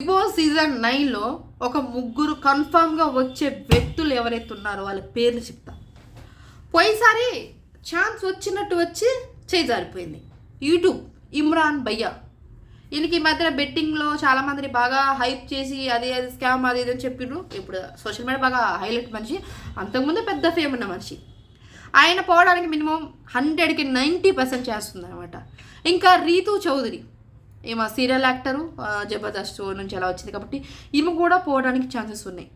Big boss season నైన్లో ఒక ముగ్గురు కన్ఫామ్గా వచ్చే వ్యక్తులు ఎవరైతే ఉన్నారో వాళ్ళ పేర్లు చెప్తా. పోయినసారి ఛాన్స్ వచ్చినట్టు వచ్చి చేజారిపోయింది యూట్యూబ్ ఇమ్రాన్ భయ్యా. ఈయనకి ఈ మధ్య బెట్టింగ్లో చాలామందిని బాగా హైప్ చేసి అది అది స్కామ్ అది ఇది అని చెప్పిండ్రు ఇప్పుడు సోషల్ మీడియా బాగా హైలైట్ మనిషి. అంతకుముందు పెద్ద ఫేమ్ ఉన్న మనిషి. ఆయన పోవడానికి మినిమం హండ్రెడ్కి నైంటీ పర్సెంట్ చేస్తుంది అనమాట ఇంకా రీతు చౌదరి. ఈమె సీరియల్ యాక్టరు జబర్దస్త్ జబర్దస్త్ నుంచి అలా వచ్చింది కాబట్టి ఈమె కూడా పోవడానికి ఛాన్సెస్ ఉన్నాయి.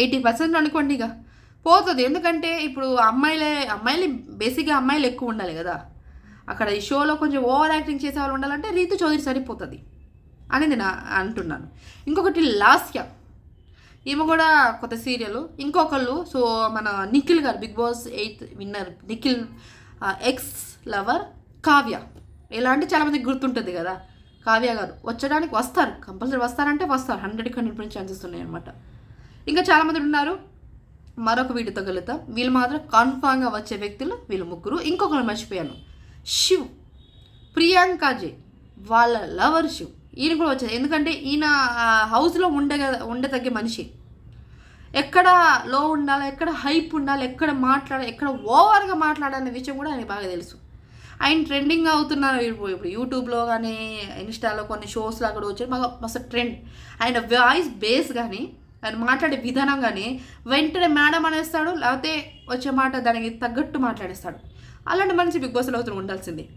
ఎయిటీ పర్సెంట్ అనుకోండి ఇక. పోతుంది. ఎందుకంటే ఇప్పుడు అమ్మాయిలే అమ్మాయిలు బేసిక్గా అమ్మాయిలు ఎక్కువ ఉండాలి కదా. అక్కడ ఈ షోలో కొంచెం ఓవర్ యాక్టింగ్ చేసే వాళ్ళు ఉండాలంటే రీతు చౌదరి సరిపోతుంది. అనేది నా అంటున్నాను. ఇంకొకటి లాస్య. ఈమె కూడా కొత్త సీరియల్ ఇంకొకళ్ళు సో మన నిఖిల్ గారు Bigg Boss eighth winner Nikhil ex lover Kavya. ఎలా అంటే చాలామందికి గుర్తుంటుంది కదా. కావ్య గారు వచ్చడానికి వస్తారు కంపల్సరీ వస్తారంటే వస్తారు. హండ్రెడ్కి హండ్రెడ్ పర్సెంట్ ఛాన్సెస్ ఉన్నాయి అనమాట ఇంకా చాలామంది ఉన్నారు. మరొక వీడియోతో కలుగుతాం వీళ్ళు మాత్రం కన్ఫామ్గా వచ్చే వ్యక్తులు వీళ్ళు ముగ్గురు. ఇంకొకరు మర్చిపోయాను. శివ్ ప్రియాంకాజీ వాళ్ళ లవర్ శివ్. ఈయన కూడా వచ్చారు. ఎందుకంటే ఈయన హౌస్లో ఉండే ఉండతగ్గ మనిషి. ఎక్కడ లో ఉండాలి ఎక్కడ హైప్ ఉండాలి ఎక్కడ మాట్లాడాలి ఎక్కడ ఓవర్గా మాట్లాడాలనే విషయం కూడా ఆయనకు బాగా తెలుసు. ఆయన ట్రెండింగ్ అవుతున్నారు. ఇప్పుడు ఇప్పుడు యూట్యూబ్లో కానీ ఇన్స్టాలో కొన్ని షోస్లో అక్కడ వచ్చి మాకు మస్తు ట్రెండ్ ఆయన వాయిస్ బేస్ కానీ ఆయన మాట్లాడే విధానం కానీ వెంటనే మేడం అనేస్తాడు లేకపోతే వచ్చే మాట దానికి తగ్గట్టు మాట్లాడేస్తాడు. అలాంటి మనిషి బిగ్ బాస్లో అవుతూ ఉండాల్సిందే.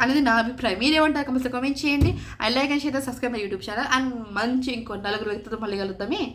అనేది నా అభిప్రాయం. మీరేమంటారు? కంపల్సరీ కామెంట్ చేయండి. I like and share subscribe my YouTube channel. And మంచి ఇంకో నలుగురు వ్యక్తితో మళ్ళీ కలుద్దామే.